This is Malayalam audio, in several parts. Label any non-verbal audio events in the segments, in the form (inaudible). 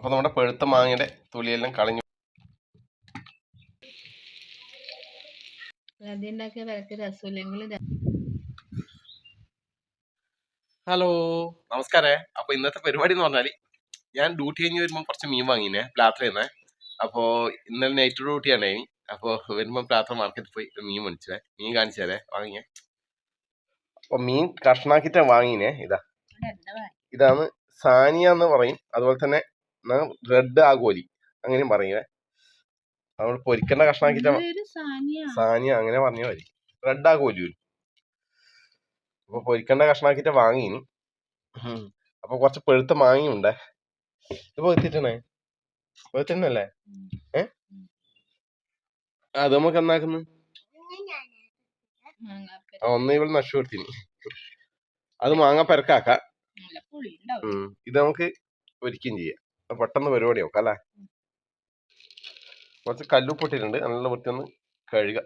അപ്പൊ നമ്മുടെ പഴുത്ത മാങ്ങയുടെ തൊലിയെല്ലാം കളഞ്ഞു. ഹലോ നമസ്കാരേ. അപ്പൊ ഇന്നത്തെ പരിപാടി എന്ന് പറഞ്ഞാൽ ഞാൻ ഡ്യൂട്ടി കഴിഞ്ഞ് വരുമ്പോൾ കുറച്ച് മീൻ വാങ്ങിനെ പ്ലാത്രയിൽ അപ്പോ ഇന്നലെ നൈറ്റ് ഡ്യൂട്ടിയാണ് അപ്പോ വരുമ്പോൾ പ്ലാത്ര മാർക്കറ്റിൽ പോയി മീൻ മേടിച്ചേ. മീൻ കാണിച്ചു തരേ. വാങ്ങിയേ. അപ്പൊ മീൻ കഷ്ണാക്കിട്ടാ വാങ്ങിനെ. ഇതാ. ഇതാണ് സാനിയ എന്ന് പറയും. അതുപോലെ തന്നെ റെഡ് ആഗോലി. അങ്ങനെയും പറയുവേ നമ്മൾ പൊരിക്കേണ്ട കഷ്ണാക്കിട്ട ഒരു സാനിയ. അങ്ങനെ പറഞ്ഞ മതി റെഡ് ആഗോലി വരും അപ്പൊ പൊരിക്കേണ്ട കഷ്ണാക്കിട്ട വാങ്ങിന് അപ്പൊ കുറച്ച് പെഴുത്ത മാങ്ങിയുണ്ടേ ഇത് പൊരുത്തിട്ടണേ പൊരുത്തിട്ടല്ലേ. ഏ? അത് നമുക്ക് എന്നാക്കുന്നു ഒന്ന് ഇവിടെ നഷ്ടപ്പെടുത്തിന് അത് മാങ്ങ പെരക്കാക്ക ഇത് നമുക്ക് ഒരിക്കും ചെയ്യാം. പെട്ടെന്ന് പരിപാടി നോക്കാം അല്ലേ? കുറച്ച് കല്ലുപ്പൊട്ടിട്ടുണ്ട് നല്ല വൃത്തി ഒന്ന് കഴുക.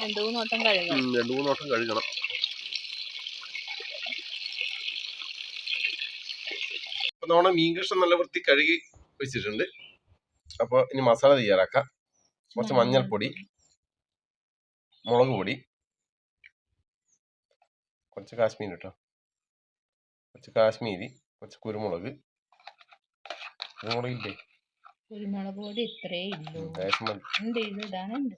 രണ്ടു മൂന്ന് വട്ടം കഴുകാം ഉം, രണ്ട് മൂന്ന് വട്ടം കഴുകണം. അപ്പൊ നമ്മുടെ മീൻ കഷ്ണം നല്ല വൃത്തി കഴുകി വെച്ചിട്ടുണ്ട്. അപ്പൊ ഇനി മസാല തയ്യാറാക്കാം. കുറച്ച് മഞ്ഞൾപ്പൊടി മുളക് പൊടി കുറച്ച് കാശ്മീരി കേട്ടോ കുറച്ച് കാശ്മീരി കുറച്ച് കുരുമുളക്. കുരുമുളക് ഇല്ലേ കുരുമുളക് പൊടി ഇത്രേ ഇല്ലൂ ഉം, ലേശം മതി. ഉണ്ട് ഇത്. ഇടാനുണ്ട്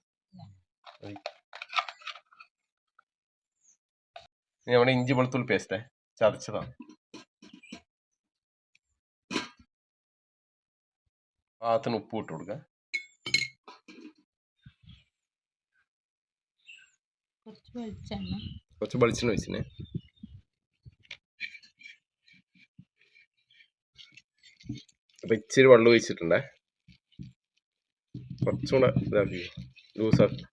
ഇനി നമ്മുടെ ഇഞ്ചി വെളുത്തുള്ളി പേസ്റ്റേ ചതച്ചതാണ്. പാകത്തിന് ഉപ്പ് ഇട്ട് കൊടുക്ക. കുറച്ച് വെളിച്ചെണ്ണ. കുറച്ച് വെച്ചിനെ അപ്പൊ ഇച്ചിരി വെള്ളം ഒഴിച്ചിട്ടുണ്ടേ. കുറച്ചുകൂടെ ഇതാക്കി. ലൂസാക്കി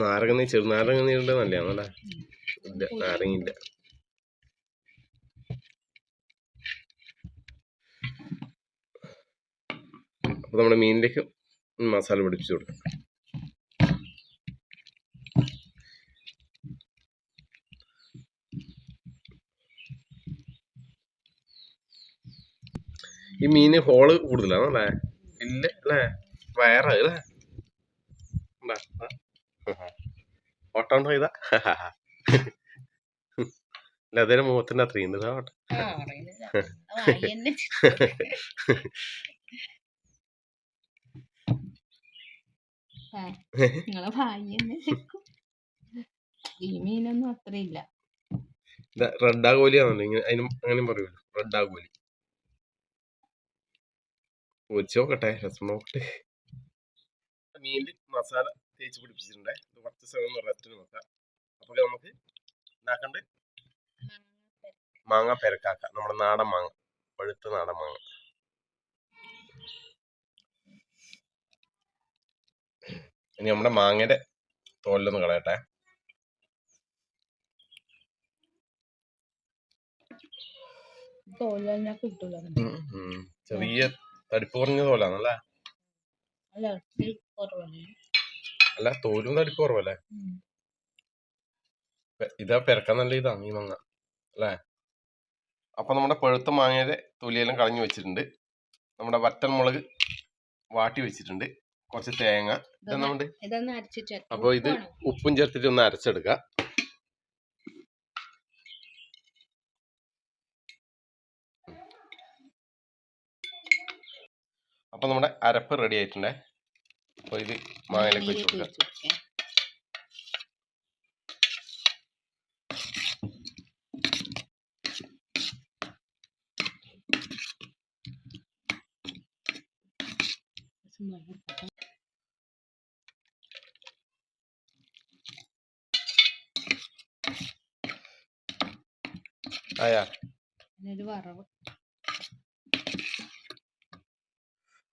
നാരങ്ങ നീ ചെറുനാരങ്ങ നീരുണ്ട് നല്ലതാണല്ലേ? ഇല്ല. നാരങ്ങ ഇല്ല അപ്പൊ നമ്മുടെ മീനിലേക്ക് മസാല പിടിപ്പിച്ചു കൊടുക്കാം. ഈ മീന് ഹോൾ കൂടുതലാണ് അല്ലേ? ഇല്ല അല്ലേ? വയറ് അല്ലേ. ഓട്ടം ഇതാ? അതേ മുഖത്തിന്റെ അത്രയും ഓട്ടം ആ, അറിയുന്നില്ല. ആ, വായി തന്നെ ആ, (laughs) നിങ്ങളെ തന്നെ. ഈ മീനൊന്നും അങ്ങനെയും പറയുമല്ലോ. റെഡ് ആഗോലി പൊരിച്ച് നോക്കട്ടെ രസം നോക്കട്ടെ. മീനിൽ മസാല തേച്ച് പിടിപ്പിച്ചിട്ടുണ്ട്. കുറച്ച് സമയം റെസ്റ്റിന് നോക്കാം അപ്പൊ നമുക്ക് ഉണ്ടാക്കണ്ട് മാങ്ങ പെരക്കാക്ക. നമ്മുടെ നാടൻ മാങ്ങ. പഴുത്ത നാടൻ മാങ്ങ. ഇനി നമ്മുടെ മാങ്ങയുടെ തോലിലൊന്ന് കളയട്ടെ. ചെറിയ തടിപ്പ് കുറഞ്ഞ തോലാണല്ലേ? അല്ല തോലും തടിപ്പ് കുറവല്ലേ? ഇതാ പെരക്കാൻ നല്ല ഇതാണ് ഈ മാങ്ങ അല്ലേ? അപ്പൊ നമ്മുടെ പഴുത്ത മാങ്ങയുടെ തൊലിയെല്ലാം കളഞ്ഞു വെച്ചിട്ടുണ്ട്. നമ്മുടെ വറ്റൽ മുളക് വാട്ടി വെച്ചിട്ടുണ്ട്. കുറച്ച് തേങ്ങ ഇതെന്നുണ്ട് അപ്പൊ ഇത് ഉപ്പും ചേർത്തിട്ട് ഒന്ന് അരച്ചെടുക്കുക അപ്പൊ നമ്മുടെ അരപ്പ് റെഡി ആയിട്ടുണ്ടേ. അപ്പൊ ഇത് മാങ്ങയിലേക്ക് വെച്ച് കൊടുക്കുക ആയാ ഒരു വറവ്.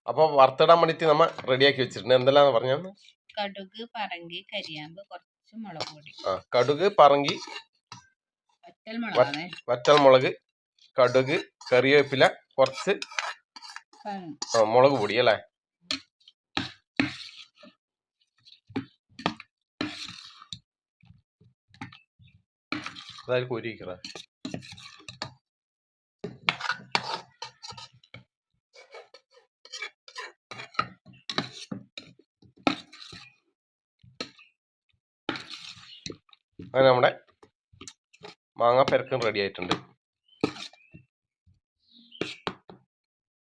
അപ്പൊ വറുത്തിടാൻ വേണ്ടിട്ട് നമ്മ റെഡിയാക്കി വെച്ചിട്ടുണ്ട്. എന്തെല്ലാം പറഞ്ഞു കടുക് പറങ്കി കരിയാമ്പ് കുറച്ച് മുളക് പൊടി. ആ കടുക് പറങ്കി വറ്റൽ മുളകാണ്. വറ്റൽ മുളക് കടുക് കറിവേപ്പില കുറച്ച് മുളക് പൊടി അല്ലേ? അതായത് കോരി അങ്ങനെ നമ്മുടെ മാങ്ങ പെരക്കും റെഡി ആയിട്ടുണ്ട്.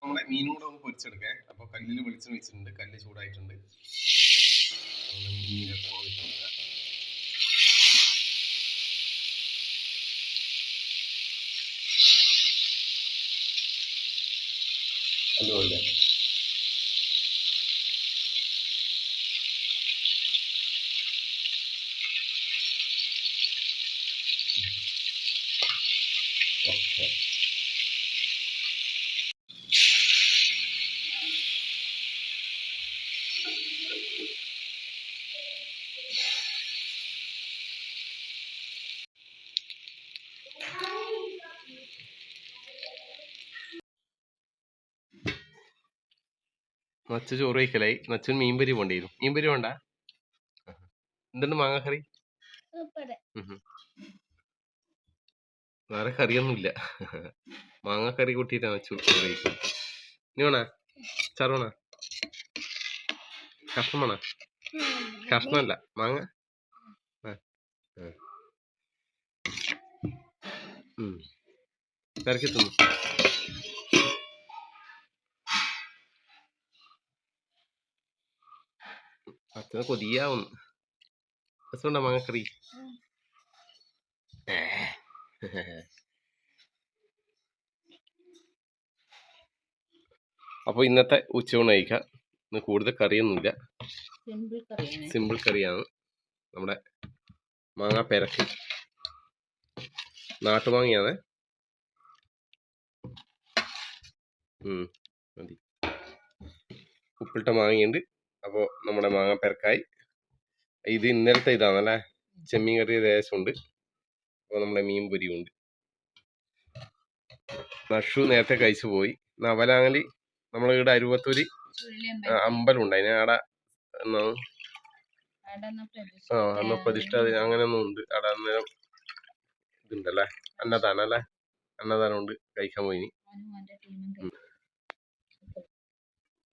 നമ്മുടെ മീനും കൂടെ ഒന്ന് പൊരിച്ചെടുക്കേ. അപ്പൊ കല്ലിൽ വെളിച്ചം വെച്ചിട്ടുണ്ട്. കല്ല് ചൂടായിട്ടുണ്ട്. മീനൊക്കെ കൊടുക്കാം. അതുപോലെ നച്ച ചോറ് കഴിക്കലായി. നച്ചൻ മീൻപരി മീൻ മീൻപരി വേണ്ട? എന്തുണ്ട് മാങ്ങ കറി വേറെ കറിയൊന്നുമില്ല കറി കൂട്ടിയിട്ടാണ് നച്ചു ചോറ് കഴിക്കും നീ വേണ? ചാറ് കഷ്ണമാണ കഷ്ണമല്ല മാങ്ങ. ഉം. ഇറക്കി തിന്നു അച്ഛന് കൊതിയാവുന്നു രസമുണ്ടോ മാങ്ങക്കറി ഏ. അപ്പൊ ഇന്നത്തെ ഉച്ചയൂണ് കഴിക്കാം ഇന്ന് കൂടുതൽ കറിയൊന്നുമില്ല സിമ്പിൾ കറിയാണ് സിമ്പിൾ കറിയാണ് നമ്മുടെ മാങ്ങ പെരക്കി നാട്ടുമാങ്ങയാണ് ഉം, മതി ഉപ്പിട്ട മാങ്ങയുണ്ട് അപ്പോൾ നമ്മുടെ മാങ്ങ പെരക്കായി. ഇത് ഇന്നലത്തെ ഇതാണല്ലേ ചെമ്മീൻ കറി ലേശമുണ്ട്. അപ്പോൾ നമ്മുടെ മീൻ ഉണ്ട്. നഷു നേരത്തെ കഴിച്ചു പോയി. നവലാങ്ങലി നമ്മളെ ഇവിടെ അരുവത്തൂര്. അമ്പലമുണ്ട് അതിന് ആട എന്നാണ് ആ അന്ന് പ്രതിഷ്ഠ അങ്ങനെയൊന്നും ഉണ്ട്. അവിടെ അന്നേരം ഇതുണ്ടല്ലേ? അന്നദാനം അല്ലേ? അന്നദാനം ഉണ്ട്. കഴിക്കാൻ പോയിനി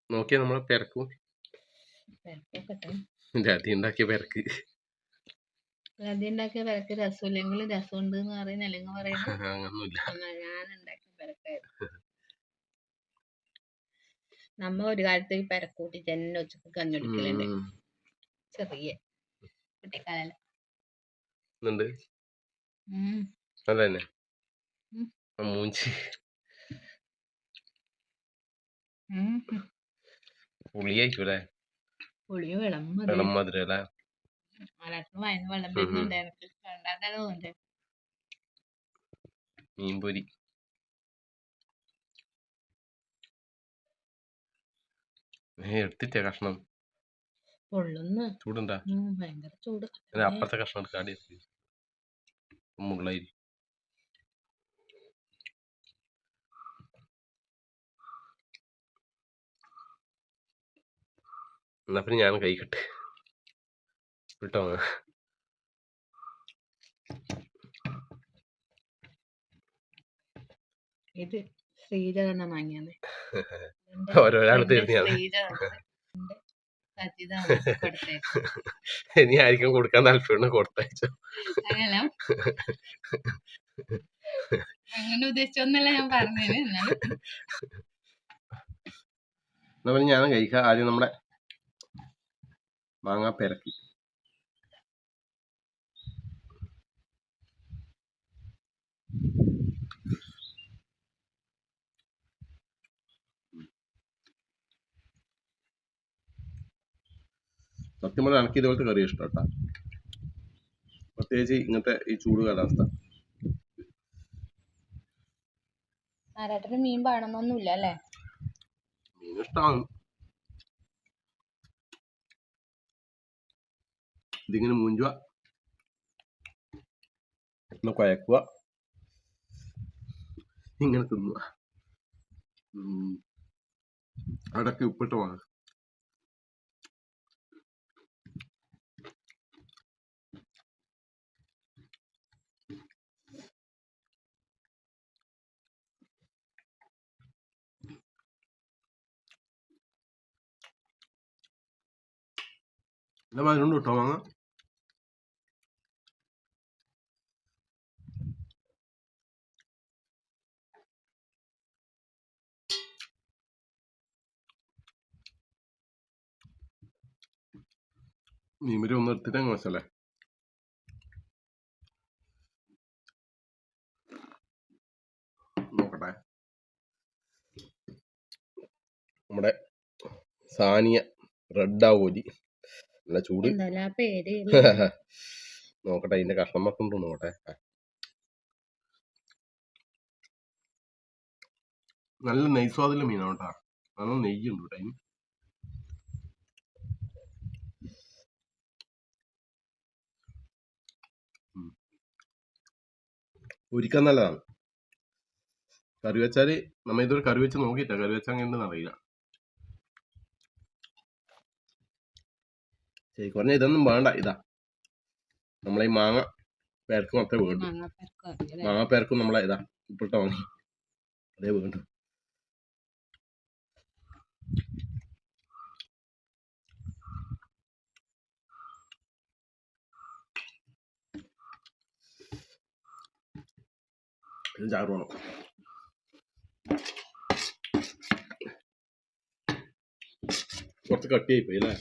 നോക്കിയാ നമ്മളെ പെരക്കും. ഉണ്ടാക്കിയ പെരക്ക്. ഉണ്ടാക്കിയ പെരക്ക് എന്ന് പറയുന്ന അല്ലെങ്കിൽ പറയുന്നത് (laughs) അങ്ങനൊന്നുമില്ല ഞാൻ ഉണ്ടാക്കിയ പെരക്കായിരുന്നു. നമ്മ ഒരു കാലത്ത് ഈ പെരക്കൂട്ടി തന്നെ ഉച്ചയ്ക്ക് കഞ്ഞൊടിക്കലുണ്ട്. ചെറിയ കുട്ടിക്കാലം ഇന്നുണ്ട് ഉം. നല്ല തന്നെ ഉം. മൂഞ്ചി. പുളിയായിരിക്കും അല്ലേ? പുളിയും വെള്ളം വെള്ളം മധുരം അല്ലേ മലക്ക് വയന്ന് വെള്ളം ഉം. വരുന്നുണ്ട് എനിക്ക് കണ്ടാൽ തോന്നുന്നുണ്ട് മീൻ പൊരി ഏ എടുത്തിട്ടേ കഷ്ണം? ചൂടുണ്ടാ ഭയങ്കര ചൂട്. അപ്പുറത്തെ കഷ്ണം എടുക്കാടി ആടി എന്നാ പിന്നെ ഞാൻ കഴിക്കട്ടെ കേട്ടോ. ഇത് ശ്രീജകണ്ണ വാങ്ങിയത് ഓരോരാൾ തരുന്നതാണ് ഇനി ആയിരിക്കും കൊടുക്കാൻ താല്പര്യം കൊടുത്തയച്ചോ അങ്ങനെ (laughs) അങ്ങനെ ഉദ്ദേശിച്ചൊന്നല്ല ഞാൻ പറഞ്ഞത് എന്നാലും. ഞാൻ കഴിക്കാം ആദ്യം നമ്മുടെ മാങ്ങ പെരക്കി സത്യം പറഞ്ഞാൽ എനിക്ക് ഇതുപോലത്തെ കറി ഇഷ്ടം കേട്ടോ. പ്രത്യേകിച്ച് ഇങ്ങനത്തെ ഈ ചൂട് കാലാവസ്ഥ. ആരാട്ടിന് മീൻ വേണമെന്നൊന്നുമില്ല അല്ലേ? മീൻ ഇഷ്ടമാണ് ഇതിങ്ങനെ മൂഞ്ചുക ഒന്ന് കുഴക്കുക ഇങ്ങനെ തിന്നുക ഉം. അടക്കി ഉപ്പിട്ട് വാങ്ങ നല്ല മധുരം കിട്ടോ മാങ്ങ മീൻപൊരി ഒന്ന് എടുത്തിട്ട് അങ്ങ് വെച്ചല്ലേ നോക്കട്ടെ. നമ്മുടെ സാനിയ റെഡ് ആവോലി. നല്ല ചൂട്. (laughs) നോക്കട്ടെ ഇതിന്റെ കഷ്ണം മൊത്തം നോക്കട്ടെ. നല്ല നെയ്സ്വാദിലെ മീനാണ് കേട്ടോ. നല്ല നെയ്യുണ്ട് കേട്ടോ പൊരിക്കാൻ നല്ലതാണ്. കറി വെച്ചാൽ നമ്മ ഇതൊരു കറി വെച്ച് നോക്കിയിട്ടാ. കറി വെച്ചാൽ അങ്ങനെ അറിയില്ല. ശരി കുറഞ്ഞ ഇതൊന്നും വേണ്ട. ഇതാ. നമ്മളെ ഈ മാങ്ങ പേർക്ക് മാത്രമേ വേണ്ടു മാങ്ങ പേർക്കും നമ്മളെ ഇതാ ഇപ്പോഴത്തെ വാങ്ങി അതേ വേണ്ടു ചാറ് വേണം കുറച്ച് കട്ടിയായി പോയി അല്ലേ.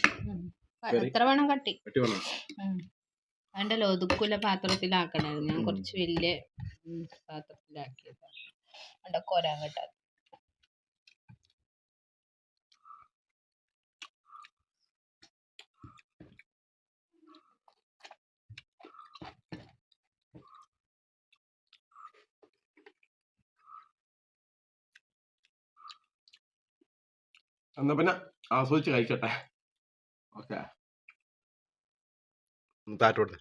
എത്ര വേണം കട്ടി? കട്ടി വേണം വേണ്ടല്ലോ ഒതുക്കുള്ള പാത്രത്തിലാക്കണായിരുന്നു ഞാൻ കുറച്ച് വലിയ പാത്രത്തിലാക്കിയത് അവിടെ കോരാൻ കേട്ടാ എന്നാ പിന്നെ ആസ്വദിച്ച് കഴിക്കട്ടെ. ഓക്കെ. താറ്റോട്ടെ